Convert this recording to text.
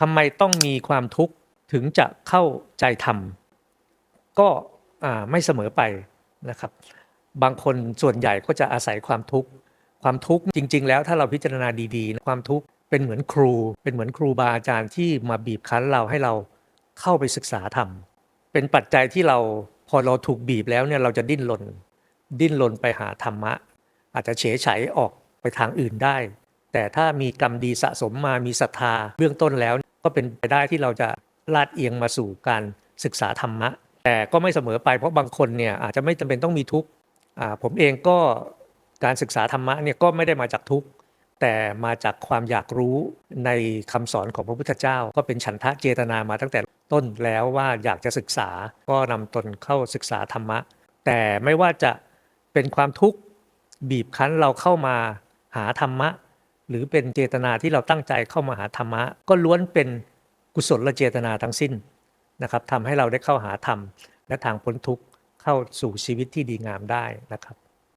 ทำไมต้องมีความทุกข์ถึงจะเข้าใจธรรมก็ไม่เสมอไปนะครับ บางคนส่วนใหญ่ก็จะอาศัยความทุกข์ความทุกข์จริง ๆ แล้วถ้าเราพิจารณาดีๆ ความทุกข์เป็นเหมือนครู เป็นเหมือนครูบาอาจารย์ที่มาบีบคั้นเราให้เราเข้าไปศึกษาธรรมเป็นปัจจัยที่เราพอเราถูกบีบแล้วเนี่ยเราจะดิ้นรนดิ้นรนไปหาธรรมะ อาจจะเฉยฉออกไปทางอื่นได้ แต่ถ้ามีกรรมดีสะสมมามีศรัทธาเบื้องต้นแล้ว ก็เป็นไปได้ที่เราจะลาดเอียงมาสู่การศึกษาธรรมะ แต่ก็ไม่เสมอไปเพราะบางคนเนี่ยอาจจะไม่จำเป็นต้องมีทุกข์อ่าผมเองก็การศึกษาธรรมะเนี่ยก็ไม่ได้มาจากทุกข์แต่มาจากความอยากรู้ในคำสอนของพระพุทธเจ้า ก็เป็นฉันทะเจตนามาตั้งแต่ต้นแล้วว่าอยากจะศึกษาก็นำตนเข้าศึกษาธรรมะ แต่ไม่ว่าจะเป็นความทุกข์บีบคั้นเราเข้ามาหาธรรมะ หรือเป็นเจตนาที่เราตั้งใจเข้ามาหาธรรมะ ก็ล้วนเป็นกุศลเจตนาทั้งสิ้นนะครับทำให้เราได้เข้าหาธรรม และทางพ้นทุกข์เข้าสู่ชีวิตที่ดีงามได้นะครับ